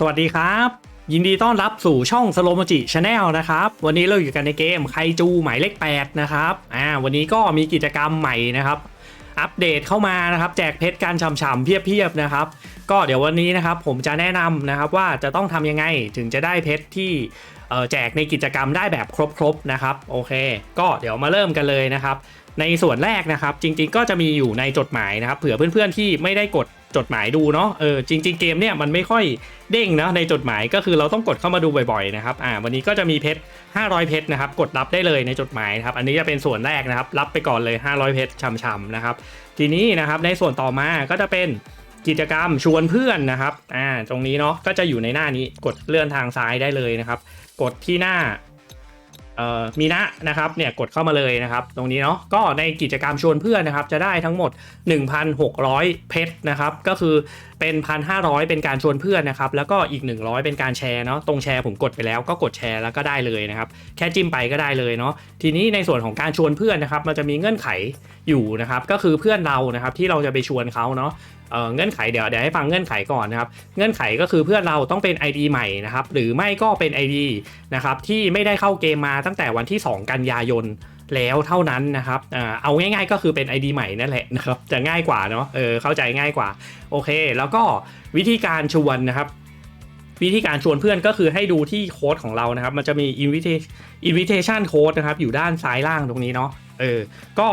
สวัสดีครับ ยินดีต้อนรับสู่ช่องสโลมจิชาแนลนะครับ วันนี้เราอยู่กันในเกมไคจูหมายเลข8นะครับอ่าวันนี้ก็มีกิจกรรมใหม่นะครับ อัปเดตเข้ามานะครับ แจกเพชรการฉ่ำๆเพียบๆนะครับ ก็เดี๋ยววันนี้นะครับผมจะแนะนำนะครับว่าจะต้องทำยังไงถึงจะได้เพชรที่แจกในกิจกรรมได้แบบครบๆนะครับโอเค ก็เดี๋ยวมาเริ่มกันเลยนะครับ ในส่วนแรกนะครับ จริง ๆ ก็จะมีอยู่ในจดหมายนะครับ เผื่อเพื่อนๆที่ไม่ได้กดจดหมายดูเนาะเออจริง ๆ เกมเนี่ยมันไม่ค่อยเด้งนะในจดหมายก็คือเราต้องกดเข้ามาดูบ่อยๆนะครับอ่าวันนี้ก็จะมีเพชร500 เพชรนะครับ กดรับได้เลยในจดหมายนะครับ อันนี้จะเป็นส่วนแรกนะครับ รับไปก่อนเลย 500 เพชรช่ำๆนะครับ ทีนี้นะครับในส่วนต่อมาก็จะเป็นกิจกรรมชวนเพื่อนนะครับอ่าตรงนี้เนาะก็จะอยู่ในหน้านี้กดเลื่อนทางซ้ายได้เลยนะครับ กดที่หน้า มีนะนะครับเนี่ยกดเข้ามาเลยนะครับ ตรงนี้เนาะก็ในกิจกรรมชวนเพื่อนนะครับจะได้ทั้งหมด 1,600 เพชรนะครับ ก็คือเป็น1,500เป็นการชวนเพื่อนนะครับ แล้วก็อีก 100 เป็นการแชร์เนาะตรงแชร์ผมกดไปแล้วก็กดแชร์แล้วก็ได้เลยนะครับ แค่จิ้มไปก็ได้เลยเนาะทีนี้ในส่วนของการชวนเพื่อนนะครับ มันจะมีเงื่อนไขอยู่นะครับ ก็คือเพื่อนเรานะครับที่เราจะไปชวนเขาเนาะเเงื่อนไขเดี๋ยวเดี๋ยวให้ฟังเงื่อนไขก่อนนะครับ เงื่อนไขก็คือเพื่อนเราต้องเป็น ID ใหม่นะครับ หรือไม่ก็เป็น ID นะครับที่ไม่ได้เข้าเกมมาตั้งแต่วันที่ 2 กันยายน แล้วเท่านั้นนะครับเอาง่ายๆก็คือเป็น ID ใหม่นั่นแหละนะครับจะง่ายกว่าเนาะเออเข้าใจง่ายกว่าโอเค แล้วก็วิธีการชวนนะครับวิธีการชวนเพื่อนก็คือให้ดูที่โค้ดของเรานะครับ มันจะมี invitation code นะครับอยู่ด้านซ้ายล่างตรงนี้เนาะเออก็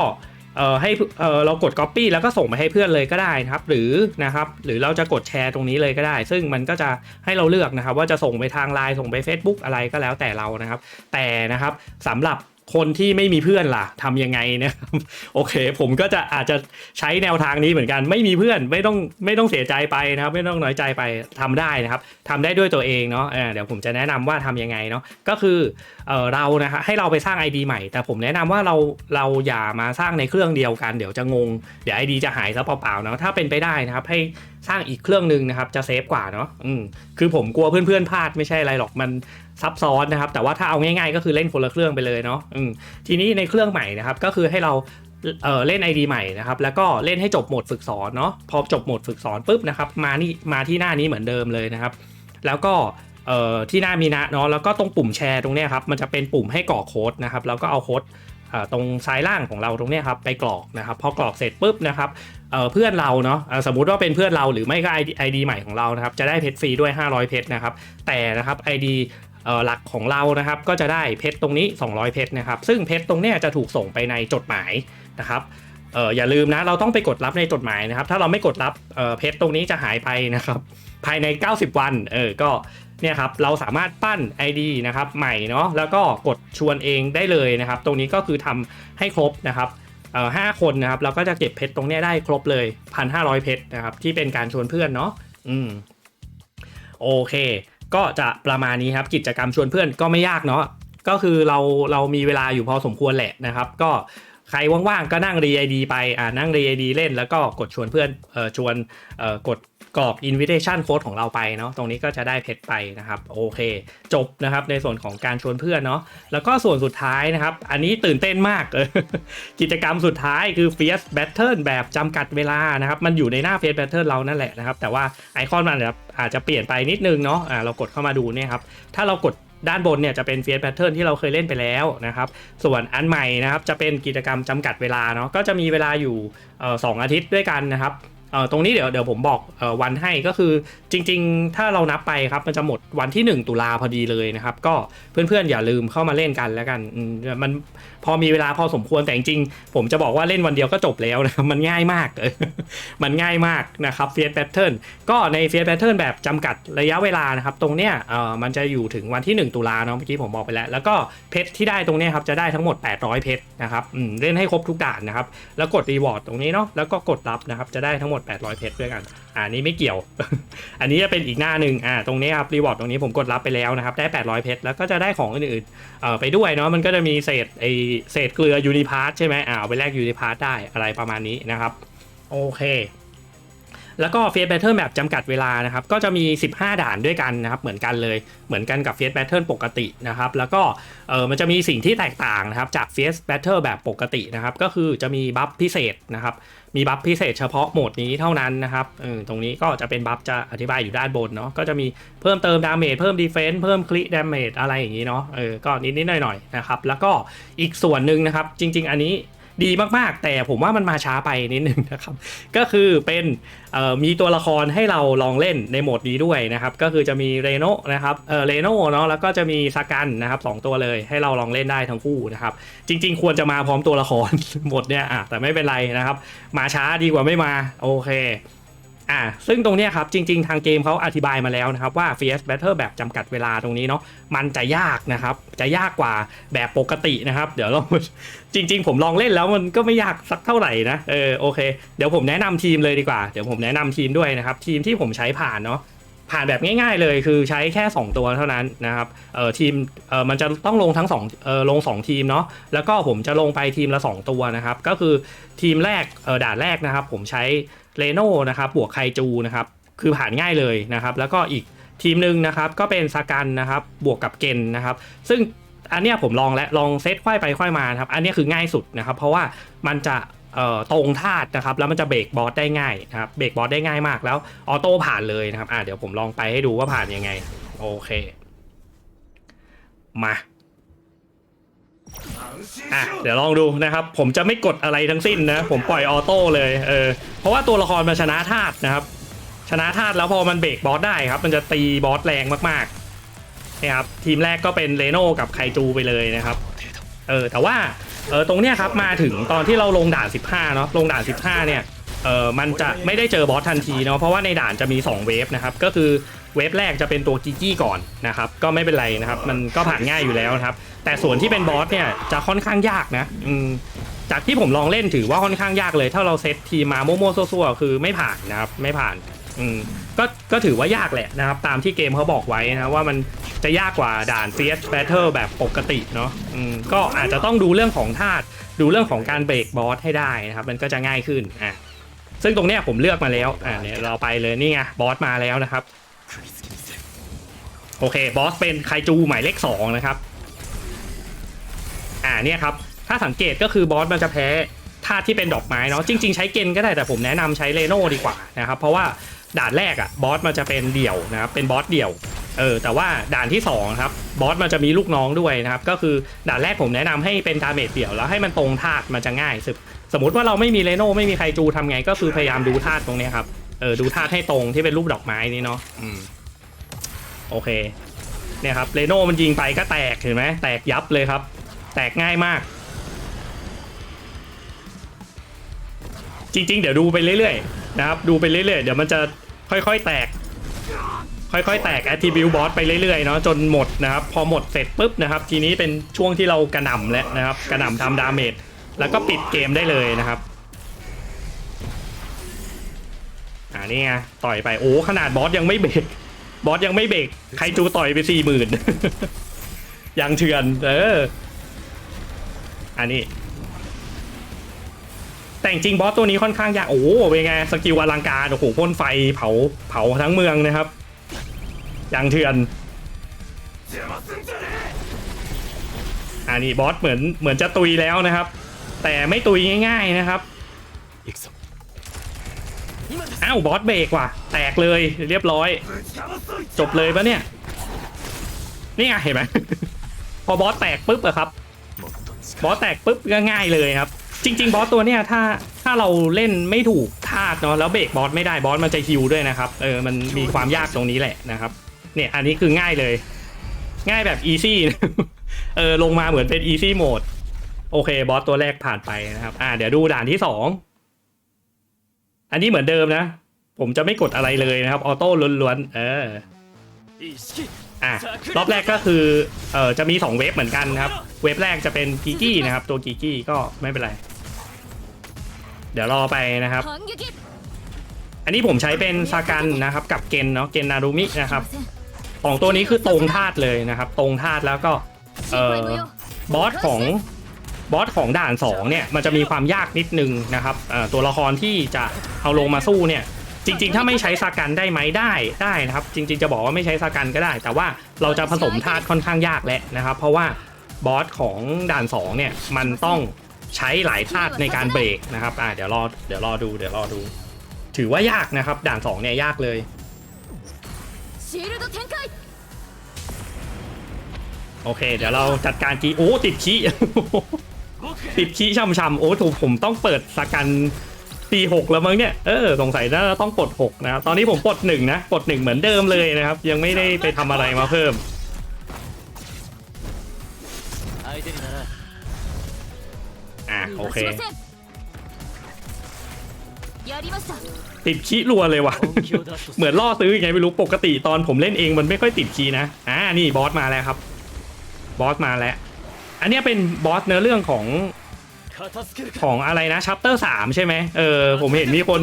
เออให้เออเรากด copy แล้วก็ส่งไปให้เพื่อนเลยก็ได้นะครับ หรือนะครับ หรือเราจะกดแชร์ตรงนี้เลยก็ได้ ซึ่งมันก็จะให้เราเลือกนะครับ ว่าจะส่งไปทางไลน์ส่งไป Facebook อะไรก็แล้วแต่เรานะครับ แต่นะครับสำหรับ คนที่ไม่มีเพื่อนล่ะทำยังไงนะครับโอเค ผมก็จะอาจจะใช้แนวทางนี้เหมือนกัน ไม่มีเพื่อนไม่ต้องไม่ต้องเสียใจไปนะครับ ไม่ต้องน้อยใจไปทำได้นะครับทำได้ด้วยตัวเองเนาะเเดี๋ยวผมจะแนะนำว่าทำยังไงเนาะก็คือเออเรานะฮะให้เราไปสร้าง ID ใหม่ แต่ผมแนะนำว่าเราเราอย่ามาสร้างในเครื่องเดียวกัน เดี๋ยวจะงง เดี๋ยว ID จะหายซะเปล่าๆเนาะถ้าเป็นไปได้นะครับให้ สร้างอีกเครื่องหนึ่งนะครับจะเซฟกว่าเนาะอืมคือผมกลัวเพื่อนๆพลาดไม่ใช่อะไรหรอกมันซับซ้อนนะครับ แต่ว่าถ้าเอาง่ายๆ ก็คือเล่นคนละเครื่องไปเลยเนาะอืมทีนี้ในเครื่องใหม่นะครับก็คือให้เราเอ่อเล่น ID ใหม่นะครับแล้วก็เล่นให้จบโหมดฝึกสอนเนาะพอจบโหมดฝึกสอนปุ๊บนะครับมานี่มาที่หน้านี้เหมือนเดิมเลยนะครับ แล้วก็เอ่อที่หน้ามีนะเนาะแล้วก็ตรงปุ่มแชร์ตรงเนี้ยครับมันจะเป็นปุ่มให้กรอกโค้ดนะครับแล้วก็เอาโค้ด ตรงซ้ายล่างของเราตรงนี้ครับไปกรอกนะครับพอกรอกเสร็จปุ๊บนะครับเเพื่อนเราเนาะสมมุติว่าเป็นเพื่อนเราหรือไม่ก็ไอดีใหม่ของเรานะครับจะได้เพชรฟรีด้วย 500 เพชรนะครับแต่นะครับ ID เอ่อหลักของเรานะครับก็จะได้เพชรตรงนี้ 200 เพชรนะครับซึ่งเพชรตรงนี้จะถูกส่งไปในจดหมายนะครับ เอออย่าลืมนะเราต้องไปกดรับในจดหมายนะครับ ถ้าเราไม่กดรับเออเพชรตรงนี้จะหายไปนะครับ ภายใน 90 วันเออก็เนี่ยครับเราสามารถปั้น ID นะครับใหม่เนาะแล้วก็กดชวนเองได้เลยนะครับ ตรงนี้ก็คือทำให้ครบนะครับเอ่อห้าคนนะครับเราก็จะเก็บเพชรตรงนี้ได้ครบเลย1,500เพชรนะครับที่เป็นการชวนเพื่อนเนาะอืมโอเค ก็จะประมาณนี้ครับกิจกรรมชวนเพื่อนก็ไม่ยากเนาะก็คือเราเรามีเวลาอยู่พอสมควรแหละนะครับ ก็ ใครว่างๆก็นั่งรีไอดีไปอ่านั่งรีไอดีเล่นแล้วก็กดชวนเพื่อนเอ่อชวนเอ่อกดกรอก invitation code ของเราไปเนาะตรงนี้ก็จะได้เพชรไปนะครับโอเค จบนะครับในส่วนของการชวนเพื่อนเนาะแล้วก็ส่วนสุดท้ายนะครับ อันนี้ตื่นเต้นมากกิจกรรมสุดท้ายคือ Fierce Battle แบบจำกัดเวลานะครับ มันอยู่ในหน้า Fierce Battle เรานั่นแหละนะครับ แต่ว่าไอคอนมันอาจจะอาจจะเปลี่ยนไปนิดนึงเนาะอ่าเรากดเข้ามาดูเนี่ยครับ ถ้าเรากด ด้านบนเนี่ยจะเป็นเฟียสแพทเทิร์นที่เราเคยเล่นไปแล้วนะครับ ส่วนอันใหม่นะครับจะเป็นกิจกรรมจำกัดเวลาเนาะก็จะมีเวลาอยู่สองอาทิตย์ด้วยกันนะครับ ตรงนี้เดี๋ยวเดี๋ยวผมบอกออวันให้ก็คือจริง ๆ ถ้าเรานับไปครับมันจะหมดวันที่ 1 ตุลาพอดีเลยนะครับ ก็เพื่อนๆอย่าลืมเข้ามาเล่นกันแล้วกันมันพอมีเวลาพอสมควรแต่จริงๆผมจะบอกว่าเล่นวันเดียวก็จบแล้วนะมันง่ายมากมันง่ายมากนะครับ Fierce Pattern ก็ใน Fierce Pattern แบบจำกัดระยะเวลานะครับ ตรงเนี้ยเออมันจะอยู่ถึงวันที่ 1 ตุลาเนาะเมื่อกี้ผมบอกไปแล้ว แล้วก็เพชรที่ได้ตรงเนี้ยครับจะได้ทั้งหมด 800 เพชรนะครับเล่นให้ครบทุกด่านนะครับแล้วกดรีวอร์ดตรงนี้เนาะแล้วก็กดรับนะครับจะได้ทั้งหมด800 เพชรด้วยกัน อ่านี้ไม่เกี่ยว อันนี้จะเป็นอีกหน้าหนึ่งอ่าตรงนี้ครับรีวอร์ดตรงนี้ผมกดรับไปแล้วนะครับได้ 800 เพชรแล้วก็จะได้ของอื่นๆเอ่อไปด้วยเนาะมันก็จะมีเศษไอเศษเกลือยูนิพาร์ใช่ไหมอ่าเอาไปแลกยูนิพาร์ได้อะไรประมาณนี้นะครับโอเค แล้วก็เฟสแบทเทิลแบบจำกัดเวลานะครับก็จะมี 15 ด่านด้วยกันนะครับเหมือนกันเลยเหมือนกันกับเฟสแบทเทิลปกตินะครับแล้วก็เออมันจะมีสิ่งที่แตกต่างนะครับจากเฟสแบทเทิลแบบปกตินะครับก็คือจะมีบัฟพิเศษนะครับมีบัฟพิเศษเฉพาะโหมดนี้เท่านั้นนะครับเออตรงนี้ก็จะเป็นบัฟจะอธิบายอยู่ด้านบนเนาะก็จะมีเพิ่มเติมดาเมจเพิ่มดีเฟนส์เพิ่มคลิดาเมจอะไรอย่างนี้เนาะเออก็นิดๆหน่อยๆนะครับแล้วก็อีกส่วนหนึ่งนะครับจริง ๆ อันนี้ ดีมากๆ แต่ผมว่ามันมาช้าไปนิดนึงนะครับ ก็คือเป็นมีตัวละครให้เราลองเล่นในโหมดนี้ด้วยนะครับ ก็คือจะมีเรโนนะครับเออเรโนเนาะแล้วก็จะมีซากันนะครับสองตัวเลยให้เราลองเล่นได้ทั้งคู่นะครับ จริง ๆ ควรจะมาพร้อมตัวละครหมดเนี่ยอะแต่ไม่เป็นไรนะครับ มาช้าดีกว่าไม่มาโอเค อ่าซึ่งตรงเนี้ยครับจริง ๆ ทางเกมเขาอธิบายมาแล้วนะครับว่า Fierce Battle แบบจำกัดเวลาตรงนี้เนาะมันจะยากนะครับจะยากกว่าแบบปกตินะครับ เดี๋ยวเราจริง ๆ ผมลองเล่นแล้วมันก็ไม่ยากสักเท่าไหร่นะเออโอเคเดี๋ยวผมแนะนำทีมเลยดีกว่าเดี๋ยวผมแนะนำทีมด้วยนะครับทีมที่ผมใช้ผ่านเนาะผ่านแบบง่ายๆเลยคือใช้แค่ 2 ตัวเท่านั้นนะครับเออทีมเออมันจะต้องลงทั้ง2เออลง 2 ทีมเนาะแล้วก็ผมจะลงไปทีมละ 2 ตัวนะครับ ก็คือทีมแรกเออด่านแรกนะครับ ผมใช้ เรโน่นะครับบวกไคจูนะครับคือผ่านง่ายเลยนะครับแล้วก็อีกทีมหนึ่งนะครับก็เป็นซากันนะครับบวกกับเกนนะครับซึ่งอันเนี้ยผมลองและลองเซตค่อยไปค่อยมาครับอันนี้คือง่ายสุดนะครับ เพราะว่ามันจะตรงธาตุนะครับแล้วมันจะเบรกบอสได้ง่ายนะครับเบรกบอสได้ง่ายมากแล้วออโต้ผ่านเลยนะครับอะเดี๋ยวผมลองไปให้ดูว่าผ่านยังไงโอเคมา อะเดี๋ยวลองดูนะครับ ผมจะไม่กดอะไรทั้งสิ้นนะ ผมปล่อยออโต้เลยเออเพราะว่าตัวละครมันชนะธาตุนะครับ ชนะธาตุแล้วพอมันเบรกบอสได้ครับ มันจะตีบอสแรงมากๆนี่ครับทีมแรกก็เป็นเรโน่กับไคจูไปเลยนะครับเออแต่ว่าเออตรงเนี้ยครับมาถึงตอนที่เราลงด่าน 15เนาะลงด่าน 15 เนี่ยเออมันจะไม่ได้เจอบอสทันทีเนาะเพราะว่าในด่านจะมี 2 เวฟนะครับก็คือเวฟแรกจะเป็นตัวกิกี้ก่อนนะครับก็ไม่เป็นไรนะครับ มันก็ผ่านง่ายอยู่แล้วนะครับ แต่ส่วนที่เป็นบอสเนี่ยจะค่อนข้างยากนะอืมจากที่ผมลองเล่นถือว่าค่อนข้างยากเลย ถ้าเราเซตทีมมาโมโมซัวๆคือไม่ผ่านนะครับไม่ผ่านอืมก็ก็ถือว่ายากแหละนะครับ ตามที่เกมเขาบอกไว้นะว่ามันจะยากกว่าด่าน Fierce Battle แบบปกติเนาะอืมก็อาจจะต้องดูเรื่องของธาตุดูเรื่องของการเบรกบอสให้ได้นะครับ มันก็จะง่ายขึ้นอะซึ่งตรงเนี้ยผมเลือกมาแล้วอ่าเนี่ยเราไปเลยนี่ไงบอสมาแล้วนะครับ โอเคบอสเป็นไคจูหมายเลขสองนะครับ เนี่ยครับถ้าสังเกตก็คือบอสมันจะแพ้ธาตุที่เป็นดอกไม้เนาะจริง ๆ ใช้เกนก็ได้แต่ผมแนะนำใช้เรโน่ดีกว่านะครับเพราะว่าด่านแรกอะบอสมันจะเป็นเดี่ยวนะครับเป็นบอสเดี่ยวเออแต่ว่าด่านที่สองครับบอสมันจะมีลูกน้องด้วยนะครับก็คือด่านแรกผมแนะนำให้เป็นดาเมจเดี่ยวแล้วให้มันตรงธาตุมันจะง่ายสุดสมมติว่าเราไม่มีเรโน่ไม่มีไคจูทำไงก็คือพยายามดูธาตุตรงเนี้ยครับเออดูธาตุให้ตรงที่เป็นรูปดอกไม้นี่เนาะอืมโอเคเนี่ยครับเรโน่มันยิงไปก็แตกเห็นไหมแตกยับเลยครับ แตกง่ายมาก จริง ๆ เดี๋ยวดูไปเรื่อยๆนะครับ ดูไปเรื่อยๆ เดี๋ยวมันจะค่อยๆแตก ค่อยๆ แตกแอ t ทิบิวบอสไปเรื่อยๆ เนาะจนหมดนะครับ พอหมดเสร็จปุ๊บนะครับ ทีนี้เป็นช่วงที่เรากระหน่ำแล้วนะครับ กระหน่ำทำดาเมจแล้วก็ปิดเกมได้เลยนะครับอ่านี่ไงต่อยไปโอ้ขนาดบอสยังไม่เบรกบอสยังไม่เบรกใครจูต่อยไปสี่หมื่นยังเถื่อนเออ อันนี้ แต่จริงบอสตัวนี้ค่อนข้างยาก โอ้โหเป็นไง สกิลอลังการโอ้โหพ่นไฟเผาเผาทั้งเมืองนะครับยังเถื่อนอันนี้บอสเหมือนเหมือนจะตุยแล้วนะครับ แต่ไม่ตุยง่าย ๆนะครับอ้าวบอสเบรกว่ะ แตกเลยเรียบร้อย จบเลยปะเนี่ย นี่ไงเห็นไหม พอบอสแตกปุ๊บอะครับ บอสแตกปุ๊บก็ง่ายเลยครับ จริง ๆ บอสตัวเนี้ยถ้าถ้าเราเล่นไม่ถูกธาตุเนาะแล้วเบรกบอสไม่ได้บอสมันจะฮิวด้วยนะครับเออมันมีความยากตรงนี้แหละนะครับ เนี่ยอันนี้คือง่ายเลย ง่ายแบบอีซี่เออลงมาเหมือนเป็นอีซี่โหมดโอเคบอสตัวแรกผ่านไปนะครับ อ่า เดี๋ยวดูด่านที่สองอันนี้เหมือนเดิมนะ ผมจะไม่กดอะไรเลยนะครับออโต้ล้วนๆเอออะรอบแรกก็คือเออจะมี2เวฟเหมือนกันครับ เวฟแรกจะเป็นกีกี้นะครับ ตัวกีกี้ก็ไม่เป็นไร เดี๋ยวรอไปนะครับ อันนี้ผมใช้เป็นซากันนะครับกับเกนเนาะเกนนารุมินะครับสองตัวนี้คือตรงธาตุเลยนะครับ ตรงธาตุแล้วก็เอ่อบอสของบอสของด่าน2เนี่ยมันจะมีความยากนิดนึงนะครับเอ่อตัวละครที่จะเอาลงมาสู้เนี่ยจริงๆ ถ้าไม่ใช้ซากันได้ไหมได้ได้นะครับ จริง ๆ จะบอกว่าไม่ใช้ซากันก็ได้ แต่ว่าเราจะผสมธาตุค่อนข้างยากแหละนะครับ เพราะว่า บอสของด่าน2เนี่ยมันต้องใช้หลายธาตุในการเบรกนะครับอ่าเดี๋ยวรอเดี๋ยวรอดูเดี๋ยวรอดู ถือว่ายากนะครับ ด่าน2เนี่ยยากเลยโอเค เดี๋ยวเราจัดการกีโอ้ติดขี้ติดขี้ช่ำๆโอ้ถูกผมต้องเปิดสกันตีหกแล้วมั้งเนี่ยเออสงสัยน่าจะต้องปลดหกนะครับตอนนี้ผมปลดหนึ่งนะปลดหนึ่งเหมือนเดิมเลยนะครับ ยังไม่ได้ไปทำอะไรมาเพิ่ม โอเค ติดขี้รัวเลยว่ะ เหมือนล่อซื้อยังไงไม่รู้ปกติตอนผมเล่นเองมันไม่ค่อยติดขี้นะอ่านี่บอสมาแล้วครับ บอสมาแล้ว อันนี้เป็นบอสเนื้อเรื่องของของอะไรนะชัปเตอร์สามใช่ไหมเออผมเห็นมีคน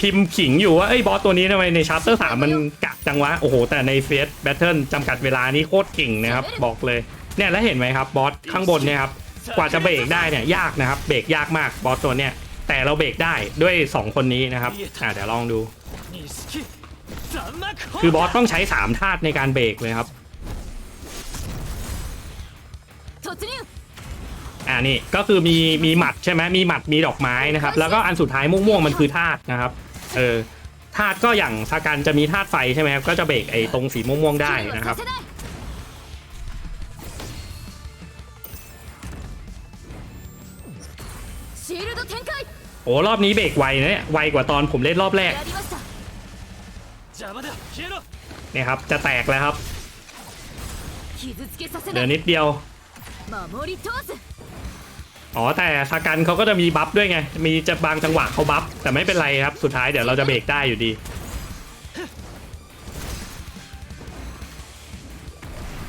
พิมพ์ขิงอยู่ว่าไอ้บอสตัวนี้ทำไมในชัร์เตอร์สามมันกะจังวะ โอ้โห แต่ในเฟสแบทเทิลจำกัดเวลานี้โคตรเก่งนะครับ บอกเลย เนี่ยแล้วเห็นไหมครับ บอสข้างบนเนี่ยครับ กว่าจะเบรกได้เนี่ยยากนะครับ เบรกยากมากบอสตัวเนี้ยแต่เราเบรกได้ด้วย 2 คนนี้นะครับอ่าเดี๋ยวลองดู คือบอสต้องใช้สามธาตุในการเบรกเลยครับอ่านี่ก็คือมีมีหมัดใช่ไหมมีหมัดมีดอกไม้นะครับ แล้วก็อันสุดท้ายม่วงๆมันคือธาตุนะครับเออธาตุก็อย่างสากันจะมีธาตุไฟใช่ไหมครับก็จะเบรกไอ้ตรงสีม่วงๆได้นะครับ โอ้รอบนี้เบรกไวนะเนี่ยไวกว่าตอนผมเล่นรอบแรกเนี่ยครับจะแตกแล้วครับเดี๋ยวนิดเดียวอ๋อแต่สากันเขาก็จะมีบัฟด้วยไง มีจะบางจังหวะเขาบัฟแต่ไม่เป็นไรครับ สุดท้ายเดี๋ยวเราจะเบรกได้อยู่ดี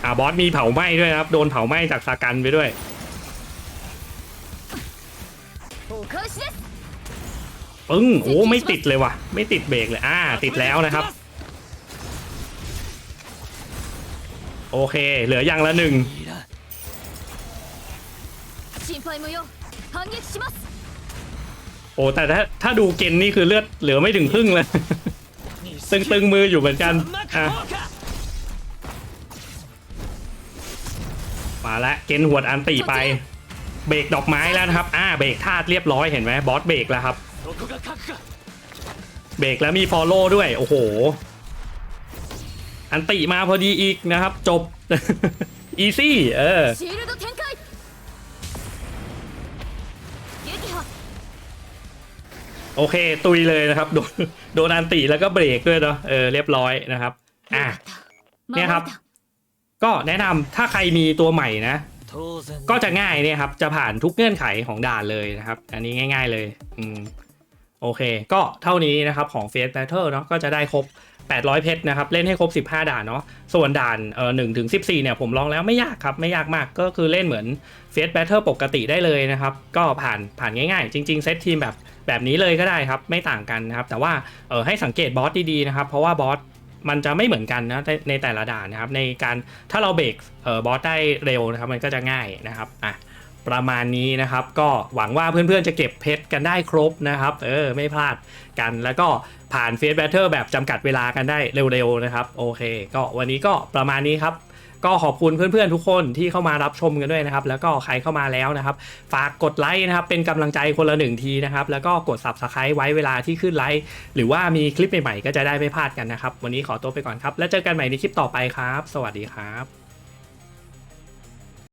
อาบอสมีเผาไหม้ด้วยครับ โดนเผาไหม้จากสากันไปด้วย ปึ้งโอ้ไม่ติดเลยว่ะ ไม่ติดเบรกเลยอ่า ติดแล้วนะครับ โอเค เหลืออย่างละหนึ่งโอ้แต่ถ้าถ้าดูเกนนี่คือเลือดเหลือไม่ถึงครึ่งเลยตึงตึงมืออยู่เหมือนกันมาละเกนหวดอันตีไป เบรกดอกไม้แล้วนะครับ อ่า เบรกธาตุเรียบร้อยเห็นไหมบอสเบรกแล้วครับ เบรกแล้วมีฟอลโล่ด้วย โอ้โห อันติมาพอดีอีกนะครับ จบ อีซี่ เออโอเค ตุยเลยนะครับ โดนโดนอันติแล้วก็เบรกด้วยเนาะเออเรียบร้อยนะครับอะเนี่ยครับ ก็แนะนำถ้าใครมีตัวใหม่นะก็จะง่ายเนี่ยครับ จะผ่านทุกเงื่อนไขของด่านเลยนะครับ อันนี้ง่าย ๆเลย อืม โอเค ก็เท่านี้นะครับของ Face Battle เนาะก็จะได้ครบ 800 เพชรนะครับ เล่นให้ครบ 15 ด่านเนาะส่วนด่านเอ่อ1ถึง14เนี่ยผมลองแล้วไม่ยากครับ ไม่ยากมากก็คือเล่นเหมือน Face Battle ปกติได้เลยนะครับ ก็ผ่านผ่านง่ายๆ จริง ๆ เซตทีมแบบแบบนี้เลยก็ได้ครับ ไม่ต่างกันนะครับ แต่ว่าเออให้สังเกตบอสดีๆนะครับ เพราะว่าบอสมันจะไม่เหมือนกันนะในในแต่ละด่านนะครับ ในการถ้าเราเบรกเออบอสได้เร็วนะครับ มันก็จะง่ายนะครับอะ ประมาณนี้นะครับ ก็หวังว่าเพื่อนๆจะเก็บเพชรกันได้ครบนะครับ เออ ไม่พลาดกันแล้วก็ผ่านเฟสแบทเทอร์แบบจำกัดเวลากันได้เร็วๆนะครับ โอเค ก็วันนี้ก็ประมาณนี้ครับก็ขอบคุณเพื่อนๆทุกคนที่เข้ามารับชมกันด้วยนะครับ แล้วก็ใครเข้ามาแล้วนะครับ ฝากกดไลค์นะครับ เป็นกำลังใจคนละหนึ่งทีนะครับ แล้วก็กด subscribe ไว้เวลาที่ขึ้นไลค์หรือว่ามีคลิปใหม่ๆก็จะได้ไม่พลาดกันนะครับ วันนี้ขอตัวไปก่อนครับ แล้วเจอกันใหม่ในคลิปต่อไปครับ สวัสดีครับ